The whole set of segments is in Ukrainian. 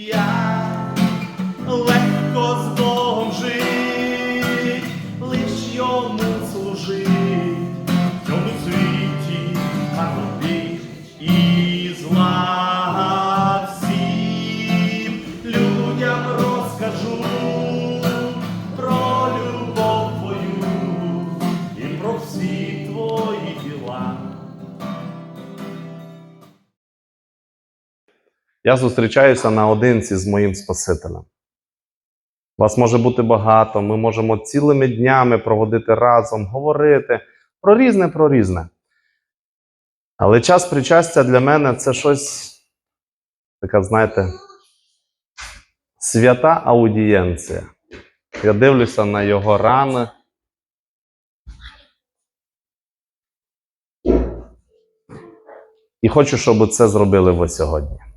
Я легко з Я зустрічаюся наодинці з моїм Спасителем. Вас може бути багато, ми можемо цілими днями проводити разом, говорити про різне, про різне. Але час причастя для мене це щось, така, знаєте, свята аудієнція. Я дивлюся на його рани. І хочу, щоб це зробили ви сьогодні.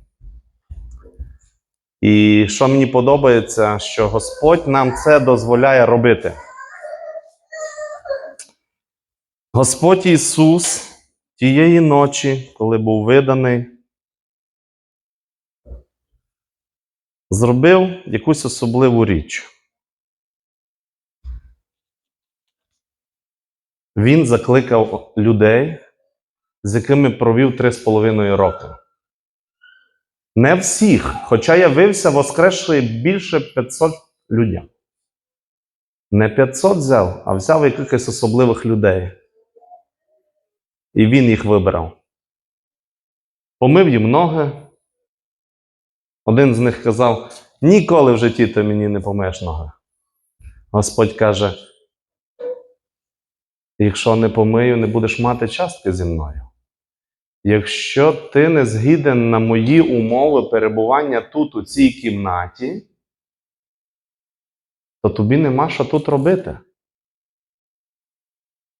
І що мені подобається, що Господь нам це дозволяє робити. Господь Ісус тієї ночі, коли був виданий, зробив якусь особливу річ. Він закликав людей, з якими провів три з половиною роки. Не всіх, хоча явився воскресший більше 500 людям. Не 500 взяв, а взяв якихось особливих людей. І він їх вибрав. Помив їм ноги. Один з них казав: ніколи в житті ти мені не помиєш ноги. Господь каже: якщо не помию, не будеш мати частки зі мною. Якщо ти не згіден на мої умови перебування тут, у цій кімнаті, то тобі нема що тут робити.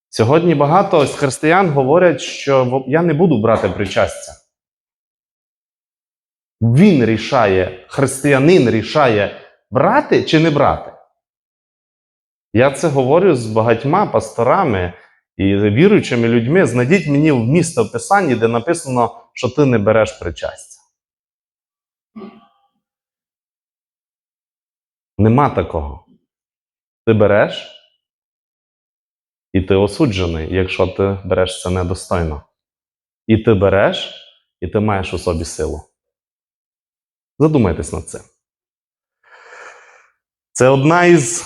Сьогодні багато з християн говорять, що я не буду брати причастя. Він рішає, християнин рішає, брати чи не брати. Я це говорю з багатьма пасторами і віруючими людьми. Знайдіть мені в місто в Писанні, де написано, що ти не береш причастя. Нема такого. Ти береш, і ти осуджений, якщо ти береш це недостойно. І ти береш, і ти маєш у собі силу. Задумайтесь над цим. Це одна із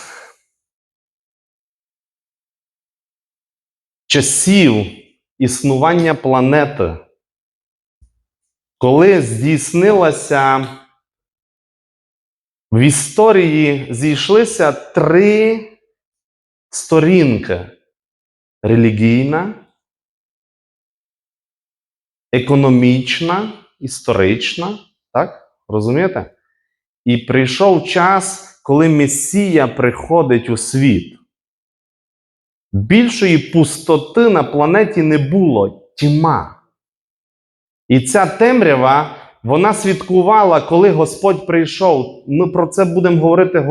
часів існування планети, коли здійснилася в історії зійшлися три сторінки: релігійна, економічна, історична. Так? Розумієте? І прийшов час, коли Месія приходить у світ. Більшої пустоти на планеті не було тьма. І ця темрява, вона свідкувала, коли Господь прийшов. Ми про це будемо говорити,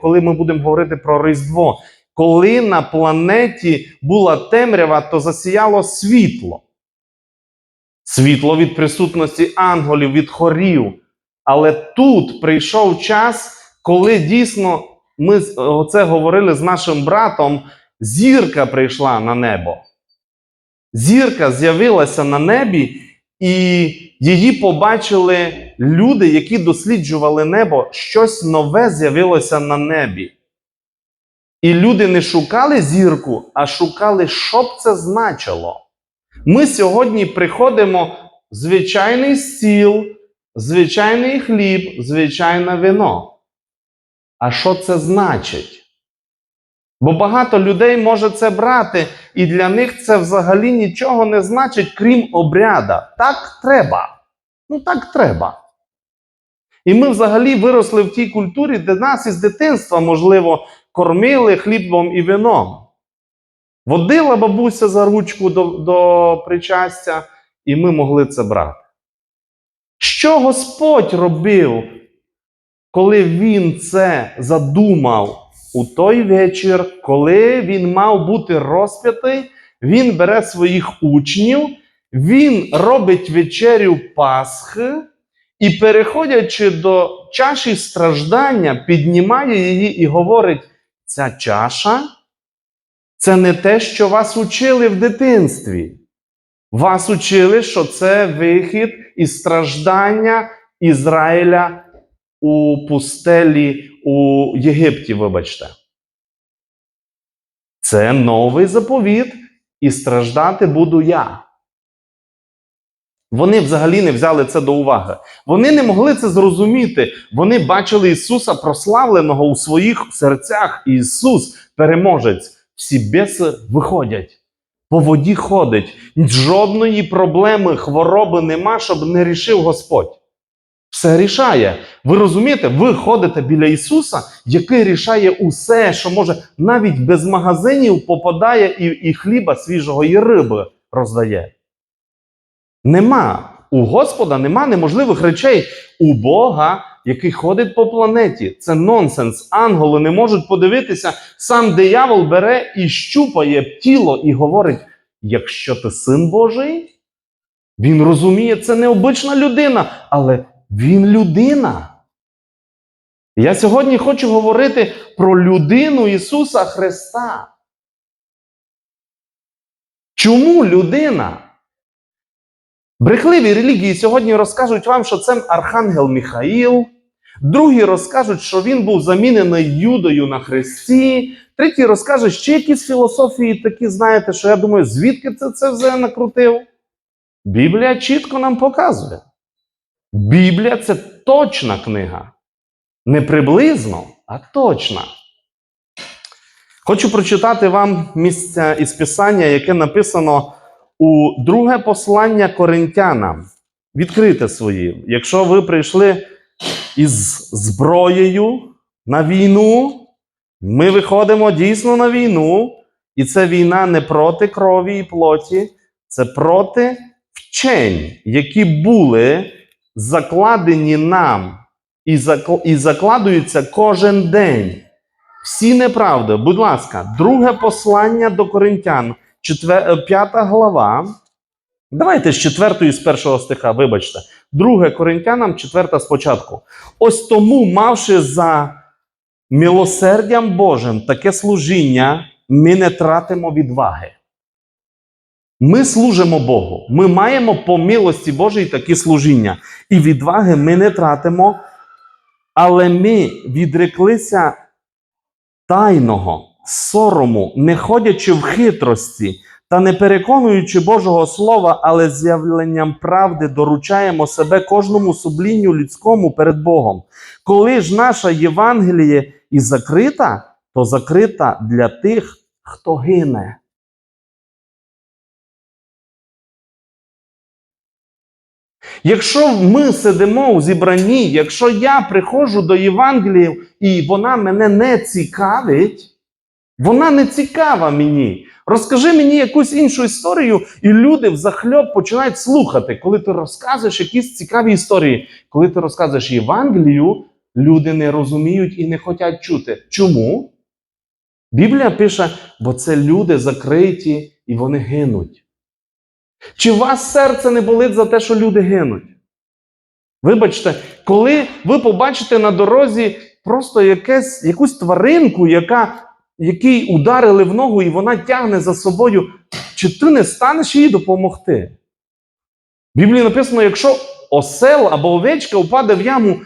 коли ми будемо говорити про Різдво. Коли на планеті була темрява, то засіяло світло. Світло від присутності ангелів, від хорів. Але тут прийшов час, коли дійсно ми оце говорили з нашим братом. Зірка прийшла на небо. Зірка з'явилася на небі, і її побачили люди, які досліджували небо. Щось нове з'явилося на небі. І люди не шукали зірку, а шукали, що б це значило. Ми сьогодні приходимо звичайний стіл, звичайний хліб, звичайне вино. А що це значить? Бо багато людей може це брати, і для них це взагалі нічого не значить, крім обряда. Так треба. Ну так треба. І ми взагалі виросли в тій культурі, де нас із дитинства, можливо, кормили хлібом і вином. Водила бабуся за ручку до, до причастя, і ми могли це брати. Що Господь робив, коли Він це задумав у той вечір, коли він мав бути розп'ятий, він бере своїх учнів, він робить вечерю Пасхи, і, переходячи до чаші страждання, піднімає її і говорить: ця чаша це не те, що вас учили в дитинстві. Вас учили, що це вихід із страждання Ізраїля у пустелі у Єгипті, вибачте. Це новий заповіт, і страждати буду я. Вони взагалі не взяли це до уваги. Вони не могли це зрозуміти. Вони бачили Ісуса прославленого у своїх серцях. Ісус, переможець, всі біси виходять. По воді ходить. Жодної проблеми, хвороби нема, щоб не рішив Господь. Все рішає. Ви розумієте, ви ходите біля Ісуса, який рішає усе, що може, навіть без магазинів попадає і, і хліба свіжого, і риби роздає. Нема. У Господа нема неможливих речей. У Бога, який ходить по планеті. Це нонсенс. Ангели не можуть подивитися. Сам диявол бере і щупає тіло і говорить: якщо ти син Божий, він розуміє, це не обична людина, але він людина. Я сьогодні хочу говорити про людину Ісуса Христа. Чому людина? Брехливі релігії сьогодні розкажуть вам, що це Архангел Міхаїл. Другі розкажуть, що він був замінений Юдою на хресті. Треті розкажуть ще якісь філософії такі, знаєте, що я думаю, звідки це це все накрутив? Біблія чітко нам показує. Біблія це точна книга. Не приблизно, а точна. Хочу прочитати вам місце із Писання, яке написано у друге послання Коринтянам. Відкрите свої. Якщо ви прийшли із зброєю на війну, ми виходимо дійсно на війну, і це війна не проти крові і плоті, це проти вчень, які були закладені нам і, закладуються кожен день. Всі неправди. Будь ласка, друге послання до Коринтян, 5 глава. Давайте з 4 з першого стиха, вибачте. Друге Коринтянам, 4 спочатку. Ось тому, мавши за милосердям Божим таке служіння, ми не тратимо відваги. Ми служимо Богу. Ми маємо по милості Божій такі служіння. І відваги ми не тратимо, але ми відреклися тайного сорому, не ходячи в хитрості та не переконуючи Божого Слова, але з'явленням правди доручаємо себе кожному сублінню людському перед Богом. Коли ж наша Євангеліє і закрита, то закрита для тих, хто гине. Якщо ми сидимо у зібранні, якщо я приходжу до Євангелії і вона мене не цікавить, вона не цікава мені. Розкажи мені якусь іншу історію, і люди взахльоб починають слухати, коли ти розказуєш якісь цікаві історії. Коли ти розказуєш Євангелію, люди не розуміють і не хочуть чути. Чому? Біблія пише, бо це люди закриті і вони гинуть. Чи вас серце не болить за те, що люди гинуть? Вибачте, коли ви побачите на дорозі просто якесь, якусь тваринку, яка, який ударили в ногу, і вона тягне за собою, чи ти не станеш їй допомогти? В Біблії написано: якщо осел або овечка впаде в яму,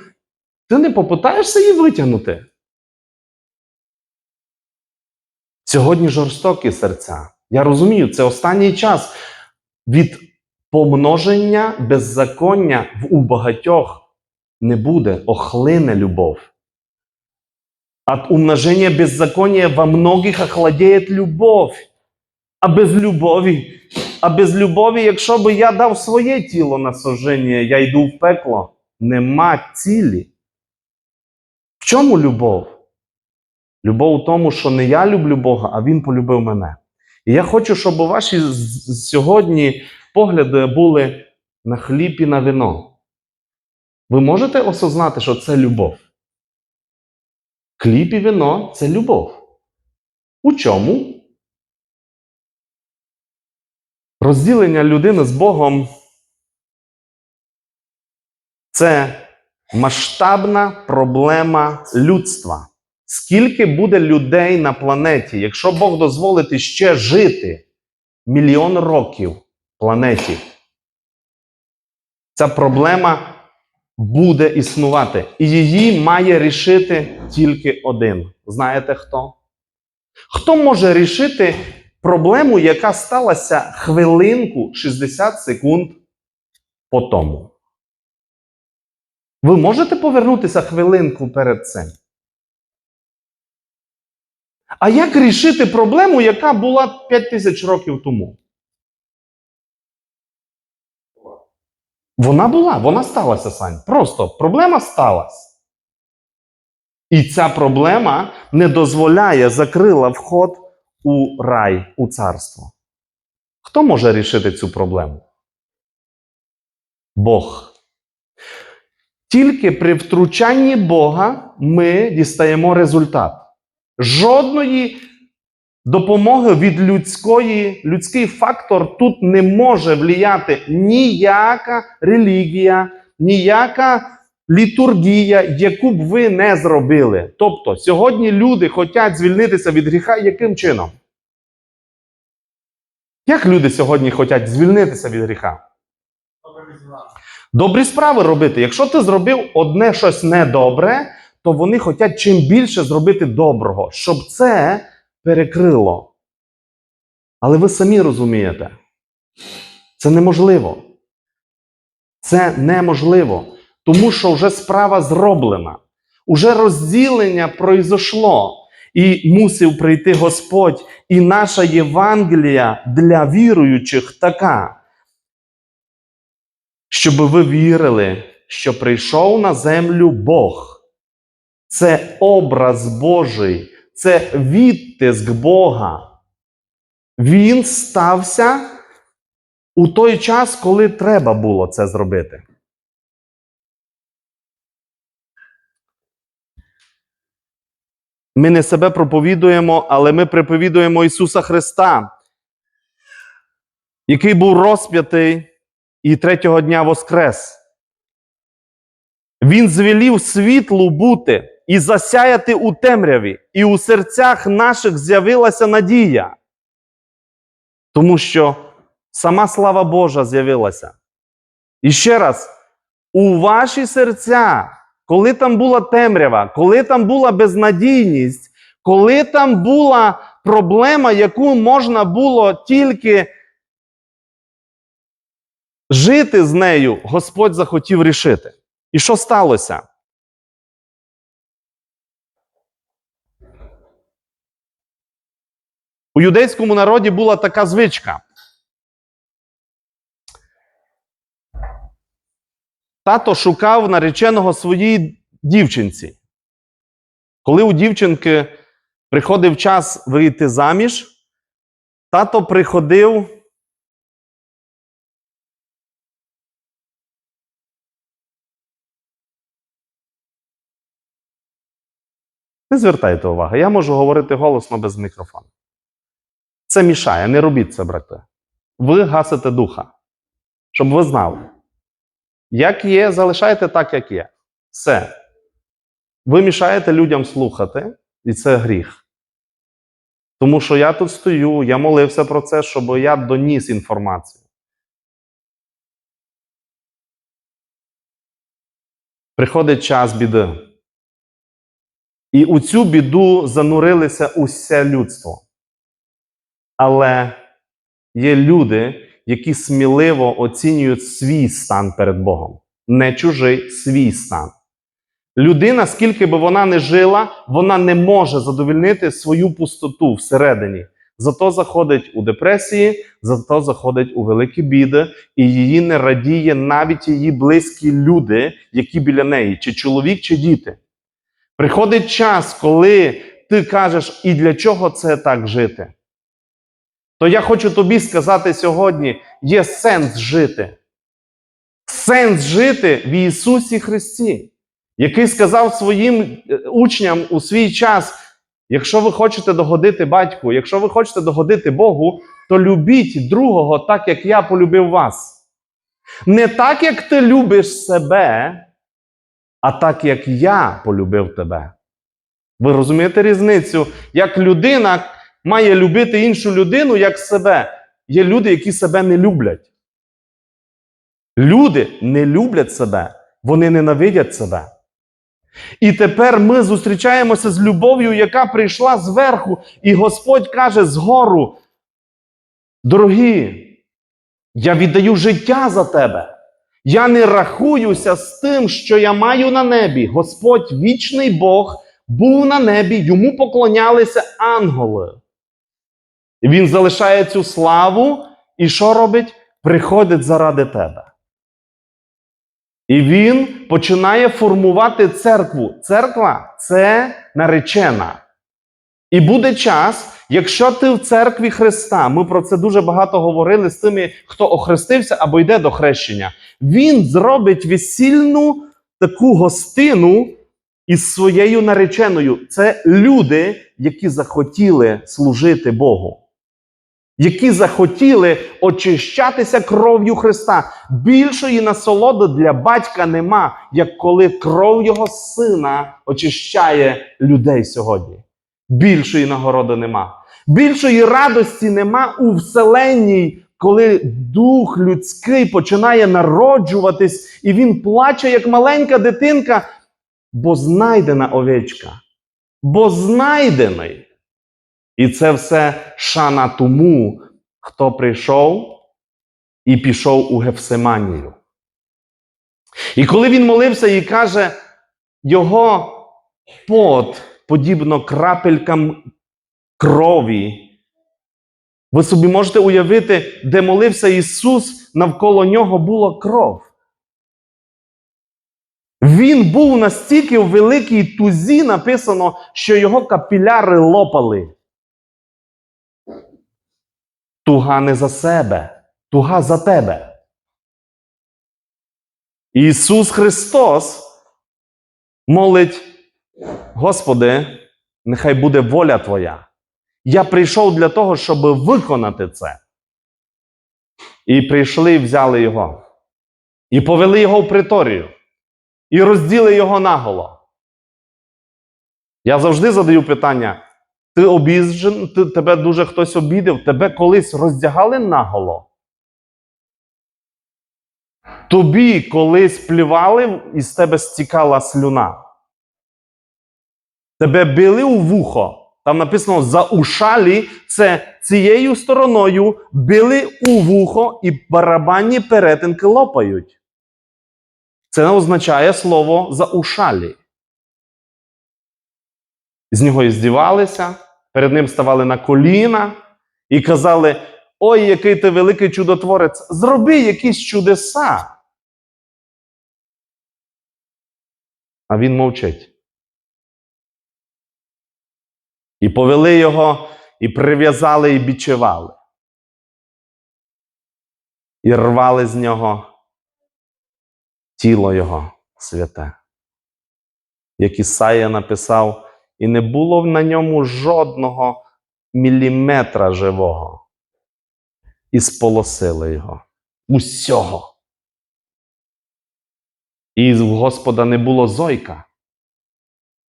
ти не попитаєшся її витягнути. Сьогодні жорстокі серця. Я розумію, це останній час від помноження беззаконня в у багатьох не буде, охлине любов. От умножения беззакония во многих охладеет любов. А без любові, а без любові, якщо би я дав своє тіло на сожження, я йду в пекло, нема цілі. В чому любов? Любов у тому, що не я люблю Бога, а Він полюбив мене. І я хочу, щоб ваші сьогодні погляди були на хліб і на вино. Ви можете осознати, що це любов? Хліб і вино це любов. У чому? Розділення людини з Богом Це масштабна проблема людства. Скільки буде людей на планеті, якщо Бог дозволить ще жити мільйон років планеті? Ця проблема буде існувати. І її має рішити тільки один. Знаєте хто? Хто може рішити проблему, яка сталася хвилинку 60 секунд по тому? Ви можете повернутися хвилинку перед цим? А як рішити проблему, яка була 5 тисяч років тому? Вона була, вона сталася, Сань. Просто проблема сталася. І ця проблема не дозволяє закрила вход у рай, у царство. Хто може рішити цю проблему? Бог. Тільки при втручанні Бога ми дістаємо результат. Жодної допомоги від людської, людський фактор тут не може вліяти ніяка релігія, ніяка літургія, яку б ви не зробили. Тобто, сьогодні люди хочуть звільнитися від гріха яким чином? Як люди сьогодні хочуть звільнитися від гріха? Добрі справи робити. Якщо ти зробив одне щось недобре, то вони хочуть чим більше зробити доброго, щоб це перекрило. Але ви самі розумієте, це неможливо. Це неможливо, тому що вже справа зроблена. Уже розділення пройшло, і мусив прийти Господь. І наша Євангелія для віруючих така, щоб ви вірили, що прийшов на землю Бог. Це образ Божий, це відтиск Бога. Він стався у той час, коли треба було це зробити. Ми не себе проповідуємо, але ми проповідуємо Ісуса Христа, який був розп'ятий і третього дня воскрес. Він звелів світлу бути і засяяти у темряві, і у серцях наших з'явилася надія. Тому що сама слава Божа з'явилася. І ще раз, у ваші серця, коли там була темрява, коли там була безнадійність, коли там була проблема, яку можна було тільки жити з нею, Господь захотів рішити. І що сталося? У юдейському народі була така звичка. Тато шукав нареченого своїй дівчинці. Коли у дівчинки приходив час вийти заміж, тато приходив. Не звертайте уваги, я можу говорити голосно без мікрофону. Це мішає, не робіть це, брате. Ви гасите духа, щоб ви знали. Як є, залишайте так, як є. Все. Ви мішаєте людям слухати, і це гріх. Тому що я тут стою, я молився про це, щоб я доніс інформацію. Приходить час біди. І у цю біду занурилися усе людство. Але є люди, які сміливо оцінюють свій стан перед Богом, не чужий свій стан. Людина, скільки би вона не жила, вона не може задовільнити свою пустоту всередині. Зато заходить у депресії, зато заходить у великі біди, і її не радіє навіть її близькі люди, які біля неї, чи чоловік, чи діти. Приходить час, коли ти кажеш, і для чого це так жити? То я хочу тобі сказати сьогодні: є сенс жити. Сенс жити в Ісусі Христі, який сказав своїм е, учням у свій час: якщо ви хочете догодити батьку, якщо ви хочете догодити Богу, то любіть другого так, як я полюбив вас. Не так, як ти любиш себе, а так, як я полюбив тебе. Ви розумієте різницю? Як людина має любити іншу людину як себе. Є люди, які себе не люблять. Люди не люблять себе, вони ненавидять себе. І тепер ми зустрічаємося з любов'ю, яка прийшла зверху, і Господь каже згору: Дорогі, я віддаю життя за тебе. Я не рахуюся з тим, що я маю на небі. Господь, вічний Бог, був на небі, йому поклонялися ангели. Він залишає цю славу, і що робить? Приходить заради тебе. І він починає формувати церкву. Церква це наречена. І буде час, якщо ти в церкві Христа, ми про це дуже багато говорили з тими, хто охрестився або йде до хрещення. Він зробить весільну таку гостину із своєю нареченою. Це люди, які захотіли служити Богу. Які захотіли очищатися кров'ю Христа. Більшої насолоди для батька нема, як коли кров його сина очищає людей сьогодні. Більшої нагороди нема. Більшої радості нема у вселенній, коли дух людський починає народжуватись, і він плаче, як маленька дитинка, бо знайдена овечка, бо знайдений. І це все шана тому, хто прийшов і пішов у Гефсиманію. І коли він молився і каже, його пот, подібно крапелькам крові. Ви собі можете уявити, де молився Ісус, навколо нього була кров. Він був настільки в великій тузі написано, що його капіляри лопали. Туга не за себе, туга за тебе. Ісус Христос молить, Господи, нехай буде воля Твоя. Я прийшов для того, щоб виконати це. І прийшли і взяли його. І повели його в приторію. І розділи його наголо. Я завжди задаю питання: ти обіжен, ти, тебе дуже хтось обідав, тебе колись роздягали наголо? Тобі колись плювали, і з тебе стікала слюна. Тебе били у вухо. Там написано за ушалі, це цією стороною били у вухо і барабанні перетинки лопають. Це означає слово за ушалі. З нього і здівалися, перед ним ставали на коліна і казали: Ой, який ти великий чудотворець, зроби якісь чудеса. А він мовчить. І повели його, і прив'язали, і бічевали. І рвали з нього тіло його святе. Як Ісая написав, і не було на ньому жодного міліметра живого. І сполосили його. Усього. І в Господа не було зойка.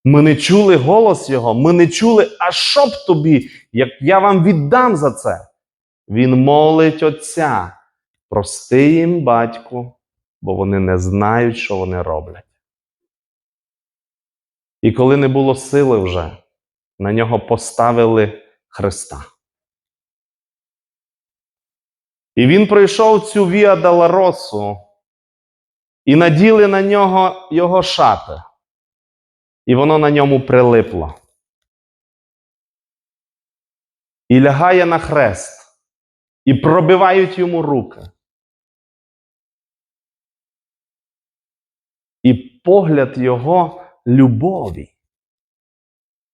Ми не чули голос Його, ми не чули, а що б тобі, як я вам віддам за це. Він молить Отця, прости їм, батьку, бо вони не знають, що вони роблять. І коли не було сили вже, на нього поставили Христа. І він пройшов цю Віа Даларосу, і наділи на нього його шати і воно на ньому прилипло. І лягає на хрест, і пробивають йому руки. І погляд його любові.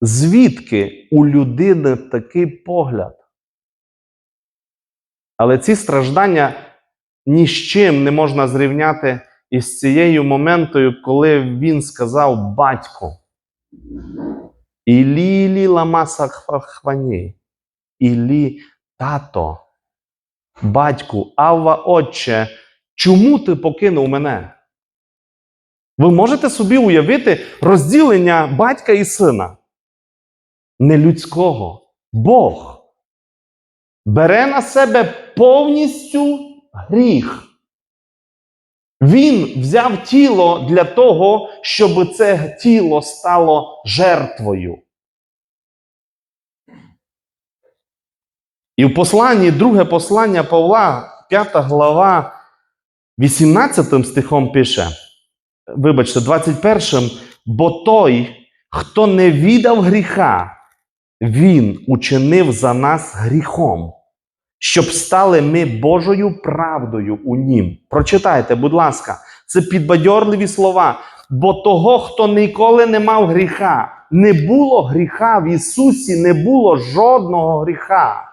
Звідки у людини такий погляд? Але ці страждання ні з чим не можна зрівняти із цією моментою, коли він сказав батько. Ілі лі ламаса хвані, Ілі тато, батьку, Авва, Отче, чому ти покинув мене? Ви можете собі уявити розділення батька і сина? Не людського. Бог бере на себе повністю гріх. Він взяв тіло для того, щоб це тіло стало жертвою. І в посланні, друге послання Павла, 5 глава, 18 стихом пише, вибачте, 21, бо той, хто не віддав гріха, він учинив за нас гріхом, щоб стали ми Божою правдою у нім. Прочитайте, будь ласка, це підбадьорливі слова. Бо того, хто ніколи не мав гріха, не було гріха в Ісусі, не було жодного гріха.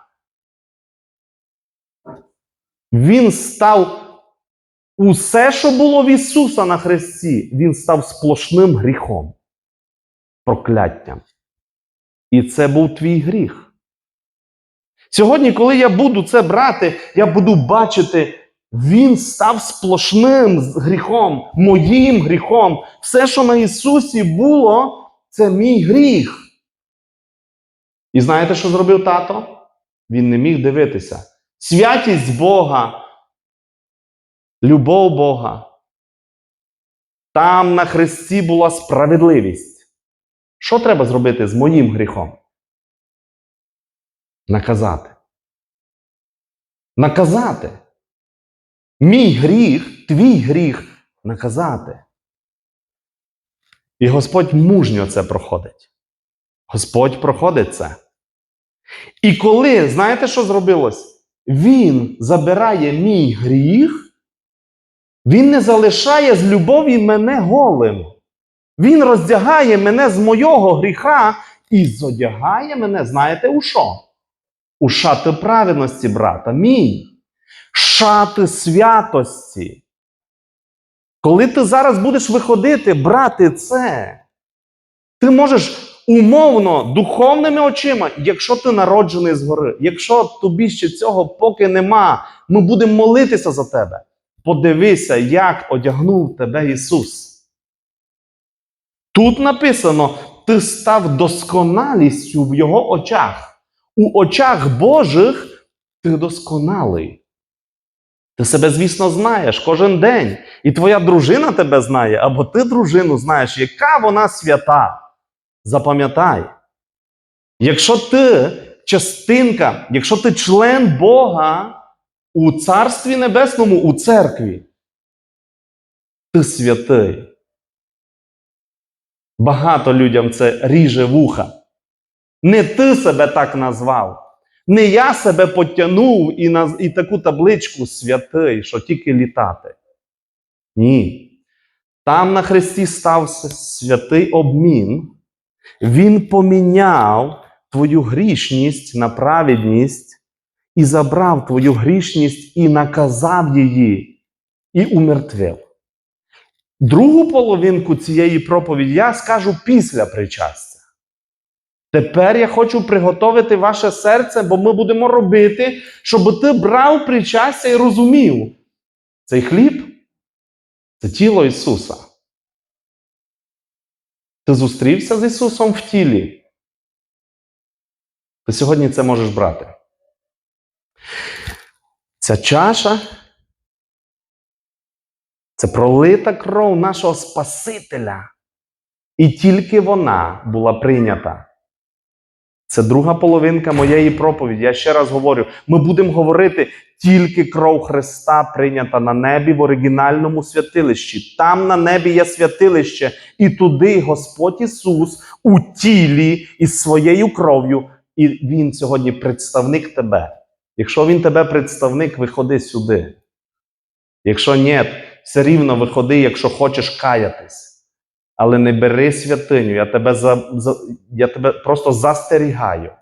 Він став усе, що було в Ісуса на Христі, Він став сплошним гріхом, прокляттям. І це був твій гріх. Сьогодні, коли я буду це брати, я буду бачити, він став сплошним гріхом, моїм гріхом. Все, що на Ісусі було, це мій гріх. І знаєте, що зробив тато? Він не міг дивитися. Святість Бога, любов Бога. Там на Христі була справедливість. Що треба зробити з моїм гріхом? Наказати. Наказати. Мій гріх, твій гріх наказати. І Господь мужньо це проходить. Господь проходить це. І коли, знаєте, що зробилось? Він забирає мій гріх, він не залишає з любові мене голим. Він роздягає мене з мого гріха і зодягає мене, знаєте, у що? У шати праведності, брата. Мій. Шати святості. Коли ти зараз будеш виходити, брати це, ти можеш умовно, духовними очима, якщо ти народжений згори, якщо тобі ще цього поки нема, ми будемо молитися за тебе. Подивися, як одягнув тебе Ісус. Тут написано: ти став досконалістю в Його очах. У очах Божих ти досконалий. Ти себе, звісно, знаєш кожен день. І твоя дружина тебе знає, або ти дружину знаєш, яка вона свята. Запам'ятай. Якщо ти частинка, якщо ти член Бога у Царстві Небесному, у церкві, ти святий. Багато людям це ріже вуха. Не ти себе так назвав. Не я себе потягнув і, наз... і таку табличку святий, що тільки літати. Ні. Там на Христі стався святий обмін. Він поміняв твою грішність на праведність і забрав твою грішність і наказав її, і умертвив. Другу половинку цієї проповіді я скажу після причастя. Тепер я хочу приготовити ваше серце, бо ми будемо робити, щоб ти брав причастя і розумів. Цей хліб це тіло Ісуса. Ти зустрівся з Ісусом в тілі. Ти сьогодні це можеш брати. Ця чаша це пролита кров нашого Спасителя. І тільки вона була прийнята. Це друга половинка моєї проповіді. Я ще раз говорю: ми будемо говорити тільки кров Христа прийнята на небі в оригінальному святилищі. Там на небі є святилище, і туди Господь Ісус у тілі із своєю кров'ю. І Він сьогодні представник тебе. Якщо Він тебе представник, виходи сюди. Якщо ні, все рівно виходи, якщо хочеш каятись. Але не бери святиню, я тебе, за, за, я тебе просто застерігаю.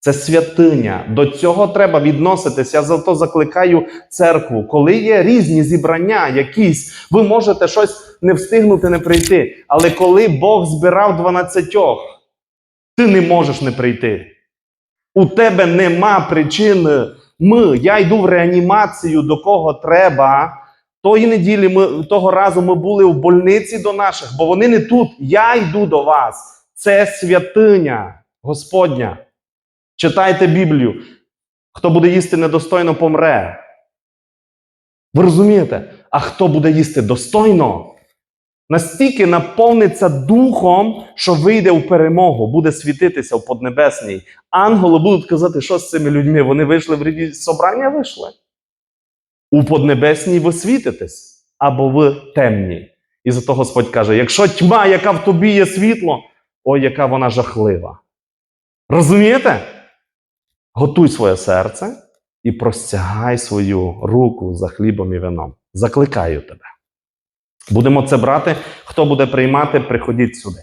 Це святиня. До цього треба відноситися. Я зато закликаю церкву. Коли є різні зібрання, якісь, ви можете щось не встигнути не прийти. Але коли Бог збирав дванадцятьох, ти не можеш не прийти. У тебе нема причини. Ми, я йду в реанімацію, до кого треба. Тої неділі ми того разу ми були в больниці до наших, бо вони не тут. Я йду до вас. Це святиня Господня. Читайте Біблію. Хто буде їсти недостойно, помре. Ви розумієте? А хто буде їсти достойно, настільки наповниться духом, що вийде у перемогу, буде світитися в Поднебесній. Ангели будуть казати, що з цими людьми? Вони вийшли в ряді собрання, вийшли. У Поднебесній ви світитесь або ви темні. І зато Господь каже: якщо тьма, яка в тобі є світло, ой, яка вона жахлива. Розумієте? Готуй своє серце і простягай свою руку за хлібом і вином. Закликаю тебе. Будемо це брати. Хто буде приймати, приходіть сюди.